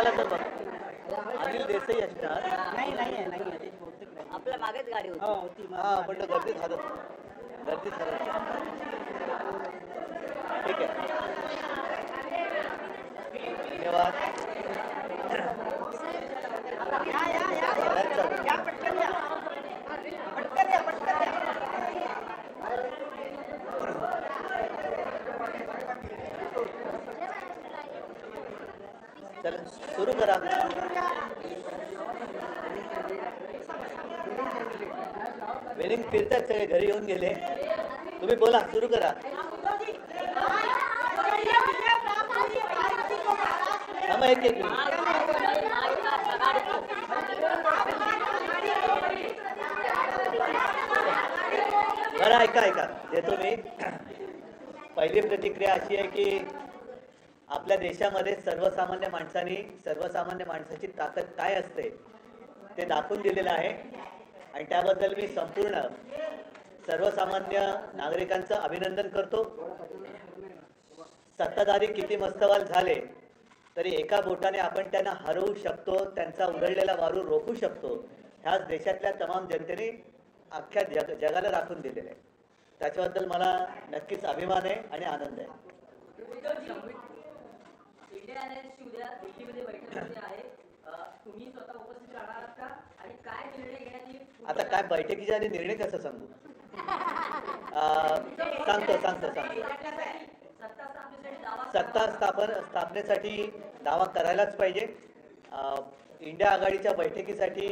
आला तर बघ अनिल देसाई असणार नाही नाही. आपल्या मागेच गाडी होती. हो. हा पण तो गर्दीत हरत गर्दीत हरत ठीक आहे. धन्यवाद या, या, या, या. बऱ्याच चालू. या, पटकन या. पटकन या, पटकन या. चला सुरू करा. वेलिंग फिरतात सगळे घरी येऊन गेले. तुम्ही बोला सुरू करा. थांबा एक एक बरं ऐका ऐका. देतो मी. पहिली प्रतिक्रिया अशी आहे की आपल्या देशामध्ये सर्वसामान्य माणसांनी सर्वसामान्य माणसाची ताकद काय असते ते दाखवून दिलेलं आहे. आणि त्याबद्दल मी संपूर्ण सर्वसामान्य नागरिकांचं अभिनंदन करतो. सत्ताधारी किती मस्तवाल झाले तरी एका बोटाने आपण त्यांना हरवू शकतो त्यांचा उधळलेला वारू रोखू शकतो. ह्याच देशातल्या तमाम जनतेने अख्ख्या जग जगाला दाखवून दिलेलं आहे. त्याच्याबद्दल मला नक्कीच अभिमान आहे आणि आनंद आहे. उद्या बैठक आहे अ, तुम्ही स्वतः उपस्थित राहणार आहात का? आणि काय निर्णय घेण्याची आता काय बैठकीच्या आधी निर्णय कसं सांगू? अं, सांगतो सांगतो सांगतो. सत्ता स्थापन स्थापनेसाठी दावा करायलाच पाहिजे. अं, इंडिया आघाडीच्या बैठकीसाठी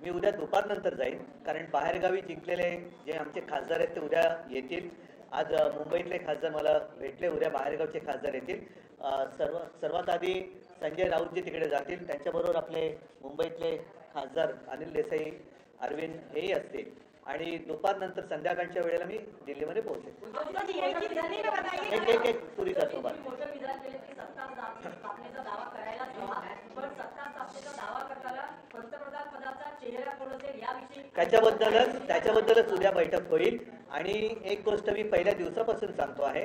मी उद्या दुपारनंतर जाईन. कारण बाहेरगावी जिंकलेले जे आमचे खासदार आहेत ते उद्या येतील. आज मुंबईतले खासदार मला भेटले उद्या बाहेरगावचे खासदार येतील. सर्व सर्वात आधी संजय राऊतजी तिकडे जातील. त्यांच्याबरोबर आपले मुंबईतले खासदार अनिल देसाई अरविंद हेही असतील. आणि दुपारनंतर संध्याकाळच्या वेळेला मी दिल्लीमध्ये पोहोचेल. एक एक एक पुरी करतो त्याच्याबद्दलच त्याच्याबद्दलच उद्या बैठक होईल. आणि एक गोष्ट मी पहिल्या दिवसापासून सांगतो आहे.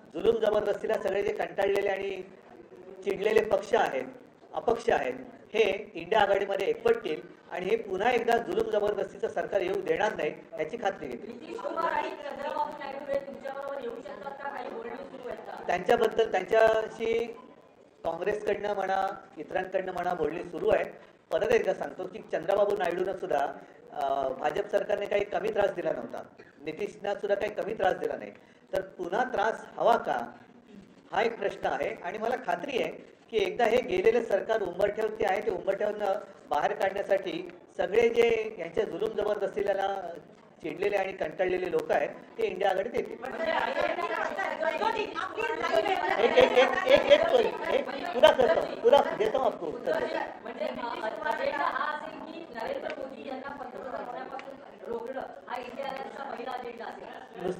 जुलूम जबरदस्तीला सगळे जे कंटाळलेले आणि चिडलेले पक्ष आहेत अपक्ष आहेत हे इंडिया आघाडीमध्ये एकवटतील आणि हे पुन्हा एकदा जुलूम जबरदस्तीचं सरकार येऊ देणार नाही याची खात्री घेतील. त्यांच्याबद्दल त्यांच्याशी काँग्रेसकडनं म्हणा इतरांकडनं म्हणा बोलणी सुरू आहे परत एकदा सांगतो की चंद्रबाबू नायडूनं सुद्धा अं, भाजप सरकारने काही कमी त्रास दिला नव्हता. नितीशना सुद्धा काही कमी त्रास दिला नाही. तर पुन्हा त्रास हवा का हा एक प्रश्न आहे आणि मला खात्री आहे की एकदा हे गेलेलं सरकार उंबरठ्यावरती आहे ते उंबरठ्यावरनं बाहेर काढण्यासाठी सगळे जे यांच्या जुलूम जबरदस्तीला चिडलेले आणि कंटाळलेले लोक आहेत ते इंडियाकडे देतील एक एक एक एक एक एक पुरा करतो पुरा देतो आपको उत्तर देता हूँ. म्हणजे अ, अजेंडा हा असेल की नरेंद्र मोदी यांना पंतप्रधान होण्यापासून रोखणं हा इंडिया नेटचा पहिला अजेंडा असेल नुसते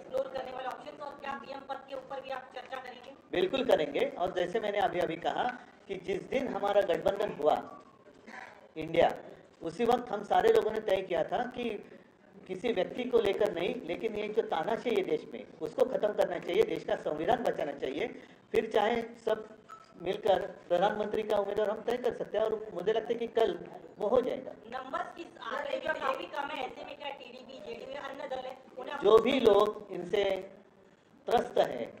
पीएम पद के ऊपर भी आप चर्चा करेंगे? बिल्कुल करेंगे। और जैसे मैंने अभी अभी कहा कि जिस दिन हमारा गठबंधन हुआ इंडिया उसी वक्त हम सारे लोगों ने तय किया था कि किसी व्यक्ति को लेकर नहीं लेकिन ये जो तानाशाही है देश में उसको खत्म करना चाहिए देश का संविधान बचाना चाहिए। फिर चाहे सब मिलकर प्रधानमंत्री का उम्मीदवार हम तय कर सकते हैं और मुझे लगता है कि कल वो हो जाएगा। उन्हें जो भी लोग इनसे त्रस्त हैं।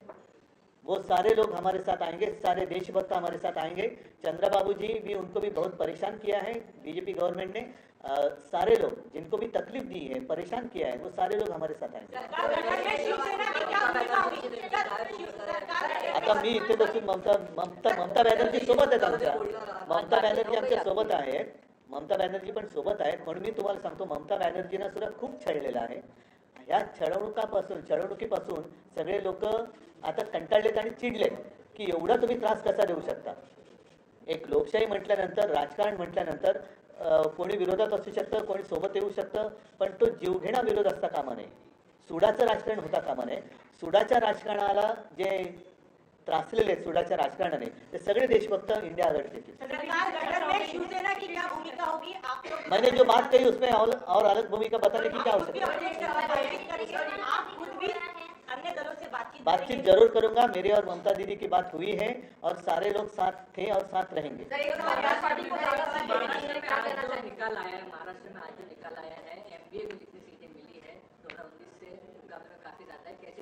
वो सारे लोग हमारे साथ आएँगे सारे देशभक्त हमारे साथ आएँगे। चंद्रा बाबू जी भी उनको भी बहुत परेशान किया है बीजेपी गवर्नमेंट ने। अ, सारे लोग जिनको भी तकलीफ़ दी है परेशान किया है वो सारे लोग हमारे साथ आएँगे। सरकार गठन में आता इथे बसून ममता ममता ममता बॅनर्जी सोबत आहेत आमच्या ममता बॅनर्जी आमच्या सोबत आहेत ममता बॅनर्जी पण सोबत आहेत म्हणून मी तुम्हाला सांगतो ममता बॅनर्जीनं सुद्धा खूप छळलेलं आहे. या छळवणुकापासून छळवणुकीपासून सगळे लोक आता कंटाळलेत आणि चिडलेत की एवढा तुम्ही त्रास कसा देऊ शकता? एक लोकशाही म्हटल्यानंतर राजकारण म्हटल्यानंतर अं, कोणी विरोधात असू शकतं कोणी सोबत येऊ शकतं पण तो जीवघेणा विरोध असता कामा नये. सुडाचं राजकारण होता कामा नये. सुडाच्या राजकारणाला जे त्रासलेले सुडाच्या राजकारणाने. ते सगळे देशभक्त इंडिया भूमिका होगी मैंने जो बात कही उसमें और, और अलग भूमिका बताने की क्या आवश्यकता है? बातचीत करेंगे आप खुद भी अन्य दलों से बातचीत। ज़रूर करूँगा मेरे और ममता दीदी की बात हुई है और सारे लोग साथ थे और साथ रहेंगे। महाराष्ट्र में आज जो निकाल आया है महाराष्ट्र में आज निकाल आया है एमबीए में जितनी सीटें मिली है दो हज़ार उन्नीस से मुकाबला काफ़ी ज़्यादा है कैसे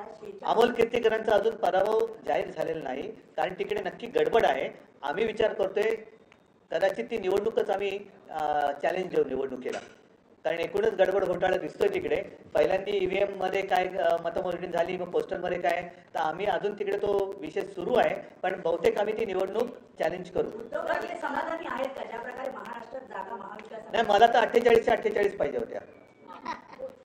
अमोल कीर्तीकरांचा अजून पराभव जाहीर झालेला नाही. कारण तिकडे नक्की गडबड आहे. आम्ही विचार करतोय कदाचित ती निवडणूकच आम्ही चॅलेंज देऊ निवडणुकीला. कारण एकूणच गडबड घोटाळा दिसतोय तिकडे. पहिल्यांदा ईव्हीएममध्ये काय मतमोजणी झाली मग पोस्टलमध्ये काय? तर आम्ही अजून तिकडे तो विषय सुरू आहे. पण बहुतेक आम्ही ती निवडणूक चॅलेंज करू. नाही मला तर अठ्ठेचाळीसच्या अठ्ठेचाळीस पाहिजे होत्या.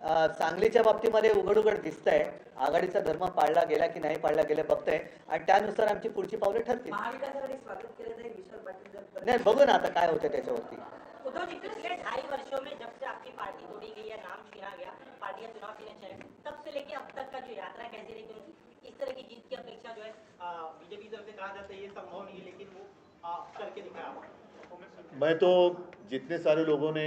सांगलीच्या बाबतीमध्ये उघड उघड दिसतंय. आघाडीचा धर्म पाळला गेला की नाही पाळला गेला बघतंय. आणि त्यानुसार आमची पुढची पावले ठरतील. नाही बघू ना आता काय होतं त्याच्यावरती. उद्धव जी पिछले ढाई वर्षों में जब से आपकी पार्टी तोड़ी गई है नाम छीना गया पार्टियां चुनाव के लिए चले तब से लेके अब तक का जो यात्रा कैसी रही क्योंकि इस तरह की जीत की अपेक्षा जो है बीजेपी तरफ से कहा जाता है ये संभव नहीं है लेकिन वो आ, करके दिखाया आपने। मैं तो जितने सारे लोगों ने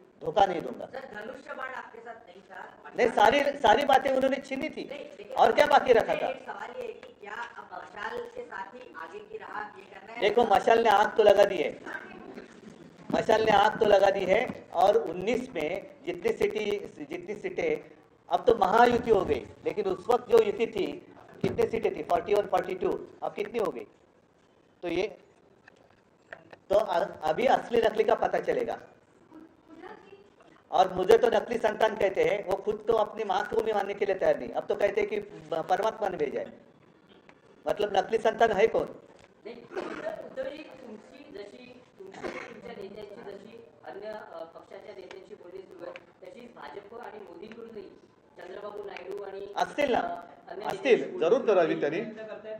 धोखा नहीं दूँगा। आपके साथ नहीं था नहीं सारी सारी बातें उन्होंने छीनी थी। और क्या बाकी रखा था? सवाल ये कि क्या अब मशाल के साथ ही आगे की राह ये करना है? देखो मशाल ने आग तो लगा दी है। मशाल ने आग तो लगा दी है और 19 में जितनी सीटें जितनी सीटें अब तो महायुति हो गई लेकिन उस वक्त जो युति थी कितनी सीटें थी? 41 42 अब कितनी हो गई? तो ये तो अभी असली नकली का पता चलेगा। और मुझे तो नकली संतान कहते हैं वो खुद तो अपनी माँ को भी मानने के लिए तैयार नहीं। अब तो कहते हैं कि परमात्मा ने भेजा है। मतलब नकली संतान है कौन? असतील ना? असतील. जरूर करावी त्यांनी.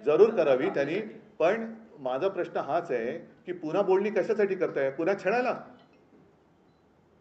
जरूर करावी त्यांनी. पण माझा प्रश्न हाच आहे की पुन्हा बोलणी कशासाठी करताय? पुन्हा छळायला?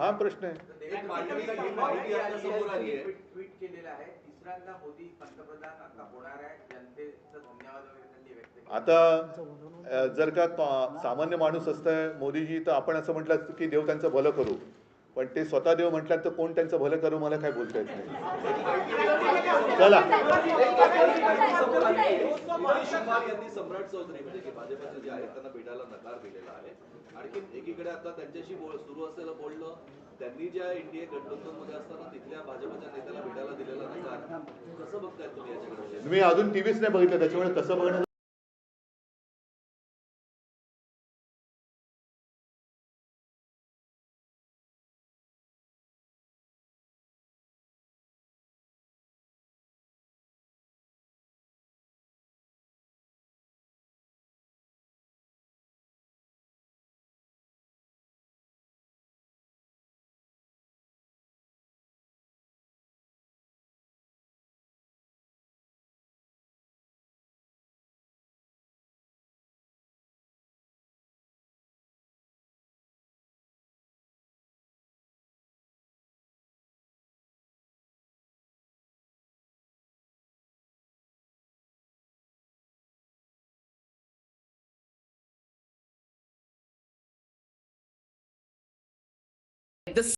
हा प्रश्न आहे. एक माध्यमिक ही माहिती आता समोर आली आहे? ट्विट केलेलं आहे. तिसऱ्यांदा मोदी पंतप्रधान आता होणार आहे. जनतेचा धन्यवाद वगैरे त्यांनी व्यक्त केला. आता अ, जर का तो- सामान्य माणूस असतं मोदीजी तर आपण असं म्हटलं असतं की देव त्यांचं भलं करू. पण ते स्वतः देव म्हटलं तर कोण त्यांचं भलं करू मला काय बोलता येत नाही. चला. सम्राट चौधरी म्हणजे की भाजपचे जे आहेत त्यांना भेटायला नकार दिलेला आहे आणखी एकीकडे आता त्यांच्याशी बोल सुरू असलेलं बोलणं त्यांनी ज्या एनडीए गठबंधनमध्ये असताना तिथल्या भाजपच्या नेत्याला भेटायला दिलेला नकार कसं बघताय तुम्ही याच्याकडे? मी अजून टीव्हीच नाही बघितलं त्याच्यामुळे कसं बघणं